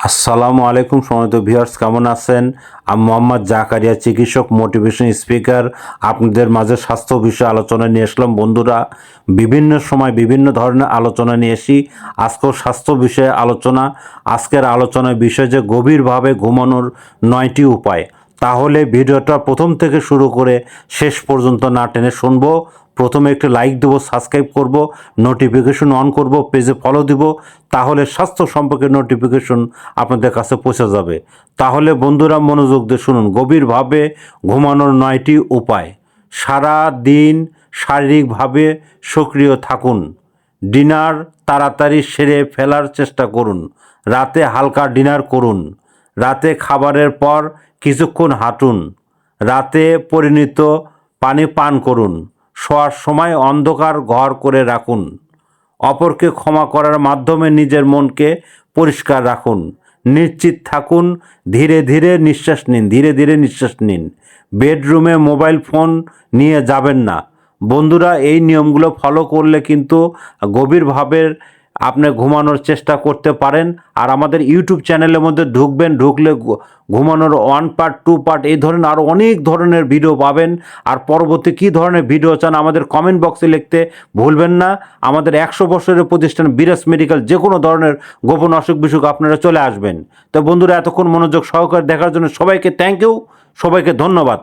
আসসালামু আলাইকুম সময় ভিউয়ার্স, কেমন আছেন? আমি মোহাম্মদ জাকারিয়া, চিকিৎসক মোটিভেশন স্পিকার। আপনাদের মাঝে স্বাস্থ্য বিষয়ে আলোচনা নিয়ে আসলাম। বন্ধুরা, বিভিন্ন সময় বিভিন্ন ধরনের আলোচনা নিয়ে এসি আজকেও স্বাস্থ্য বিষয়ে আলোচনা। আজকের আলোচনার বিষয় যে গভীরভাবে ঘুমানোর নয়টি উপায়। তাহলে ভিডিওটা প্রথম থেকে শুরু করে শেষ পর্যন্ত না টেনে শুনব। প্রথমে একটি লাইক দেবো সাবস্ক্রাইব করব নোটিফিকেশন অন করব পেজে ফলো দিব, তাহলে স্বাস্থ্য সম্পর্কে নোটিফিকেশন আপনাদের কাছে পৌঁছে যাবে। তাহলে বন্ধুরা মনোযোগ দিয়ে শুনুন, গভীরভাবে ঘুমানোর নয়টি উপায়। সারা দিন শারীরিকভাবে সক্রিয় থাকুন, ডিনার তাড়াতাড়ি সেরে ফেলার চেষ্টা করুন, রাতে হালকা ডিনার করুন, রাতে খাবারের পর কিছুক্ষণ হাঁটুন। রাতে পরিণত পানি পান করুন। শোয়ার সময় অন্ধকার ঘর করে রাখুন। অপরকে ক্ষমা করার মাধ্যমে নিজের মনকে পরিষ্কার রাখুন। নিশ্চিত থাকুন, ধীরে ধীরে নিঃশ্বাস নিন, ধীরে ধীরে নিঃশ্বাস নিন। বেডরুমে মোবাইল ফোন নিয়ে যাবেন না। বন্ধুরা, এই নিয়মগুলো ফলো করলে কিন্তু গভীরভাবে আপনি ঘুমানোর চেষ্টা করতে পারেন আর আমাদের ইউটিউব চ্যানেলের মধ্যে ঢুকবেন, ঢুকলে ঘুমানোর ওয়ান পার্ট টু পার্ট এই ধরনের আরও অনেক ধরনের ভিডিও পাবেন। আর পরবর্তী কী ধরনের ভিডিও চান আমাদের কমেন্ট বক্সে লিখতে ভুলবেন না। আমাদের একশো বছরের প্রতিষ্ঠান বিরাস মেডিকেল যে কোনো ধরনের গোপন অসুখ বিসুখ আপনারা চলে আসবেন। তো বন্ধুরা, এতক্ষণ মনোযোগ সহকারে দেখার জন্য সবাইকে থ্যাংক ইউ সবাইকে ধন্যবাদ।